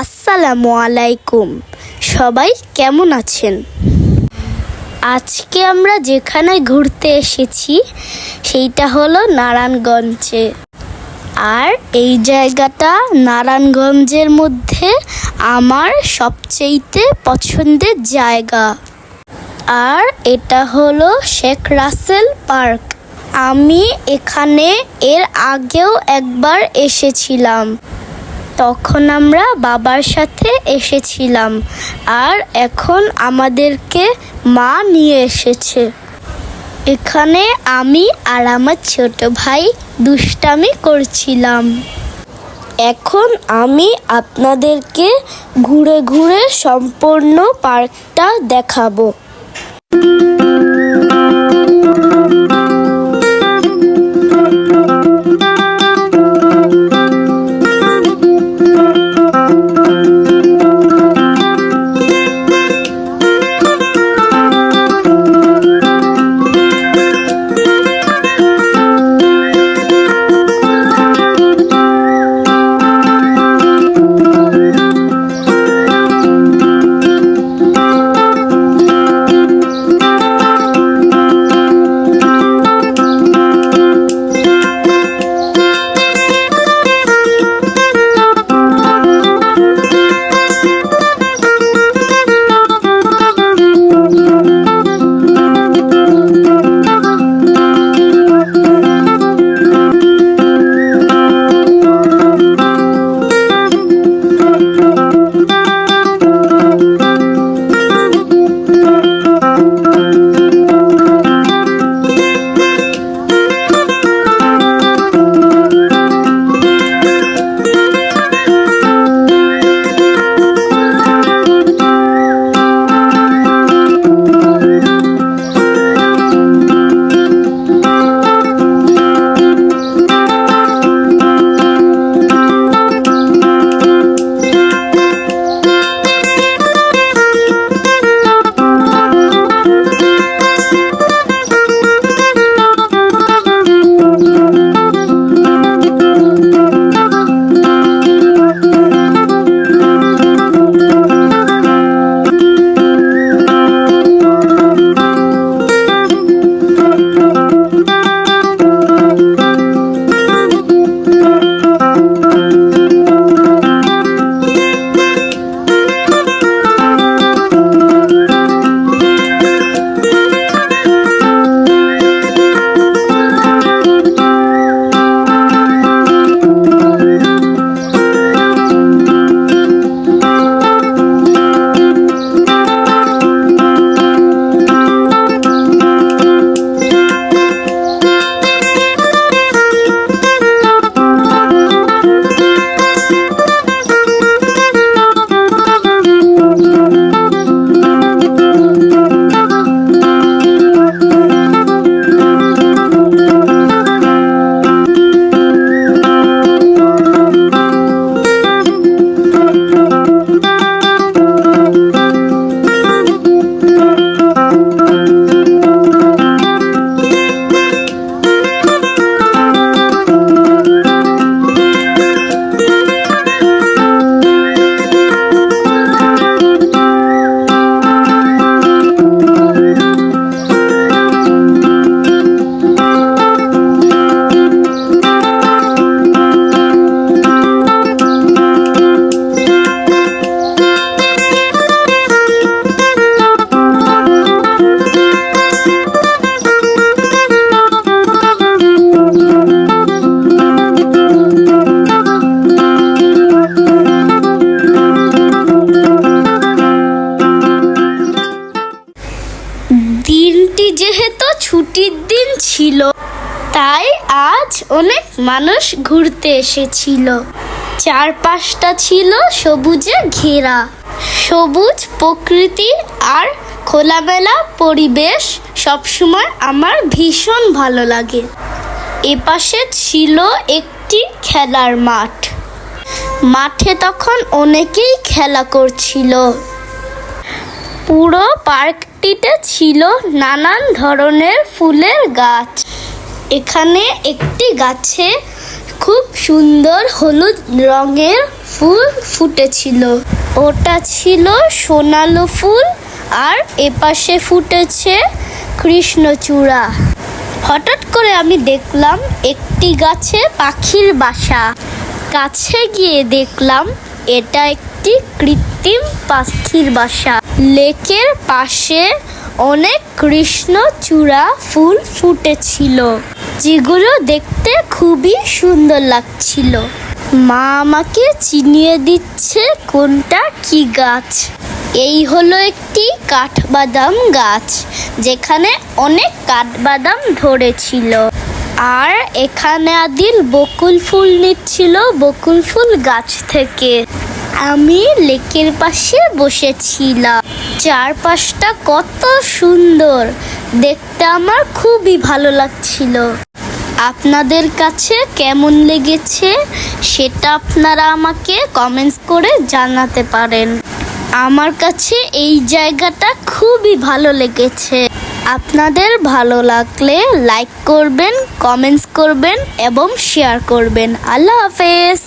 আসসালামু আলাইকুম। সবাই কেমন আছেন? আজকে আমরা যেখানে ঘুরতে এসেছি, সেইটা হলো নারায়ণগঞ্জে। আর এই জায়গাটা নারায়ণগঞ্জের মধ্যে আমার সবচেয়েতে পছন্দের জায়গা। আর এটা হলো শেখ রাসেল পার্ক। আমি এখানে এর আগেও একবার এসেছিলাম। তখন আমরা বাবার সাথে এসেছিলাম আর এখন আমাদেরকে মা নিয়ে এসেছে। এখানে আমি আর আমার ছোট ভাই দুষ্টামি করছিলাম। এখন আমি আপনাদেরকে ঘুরে ঘুরে সম্পূর্ণ পার্কটা দেখাবো। দিনটি যেহেতু ছুটির দিন ছিল, তাই আজ অনেক মানুষ ঘুরতে এসেছিল। চারপাশটা ছিল সবুজে ঘেরা। সবুজ প্রকৃতি আর খোলামেলা পরিবেশ সবসময় আমার ভীষণ ভালো লাগে। এপাশে ছিল একটি খেলার মাঠ। মাঠে তখন অনেকেই খেলা করছিল। পুরো পার্কটিতে ছিল নানান ধরনের ফুলের গাছ। এখানে একটি গাছে খুব সুন্দর হলুদ রঙের ফুল ফুটেছিল। ওটা ছিল সোনালো ফুল আর এপাশে ফুটেছে কৃষ্ণচূড়া। হঠাৎ করে আমি দেখলাম একটি গাছে পাখির বাসা। কাছে গিয়ে দেখলাম এটা একটি কৃত্রিম পাখির বাসা। লেকের পাশে অনেক কৃষ্ণচূড়া ফুল ফুটেছিল, যেগুলো দেখতে খুবই সুন্দর লাগছিল। মা আমাকে চিনিয়ে দিচ্ছে কোনটা কি গাছ। এই হলো একটি কাঠবাদাম গাছ, যেখানে অনেক কাঠবাদাম ধরেছিল। আর এখানে আদিল বকুল ফুল নিচ্ছিল বকুল ফুল গাছ থেকে। আমি লেকের পাশে বসেছিলাম। চারপাশটা কত সুন্দর। দেখতে আমার খুবই ভালো লাগছিল। আপনাদের কাছে কেমন লেগেছে সেটা আপনারা আমাকে কমেন্টস করে জানাতে পারেন। আমার কাছে এই জায়গাটা খুবই ভালো লেগেছে। আপনাদের ভালো লাগলে লাইক করবেন কমেন্টস করবেন এবং শেয়ার করবেন। আল্লাহ হাফেজ।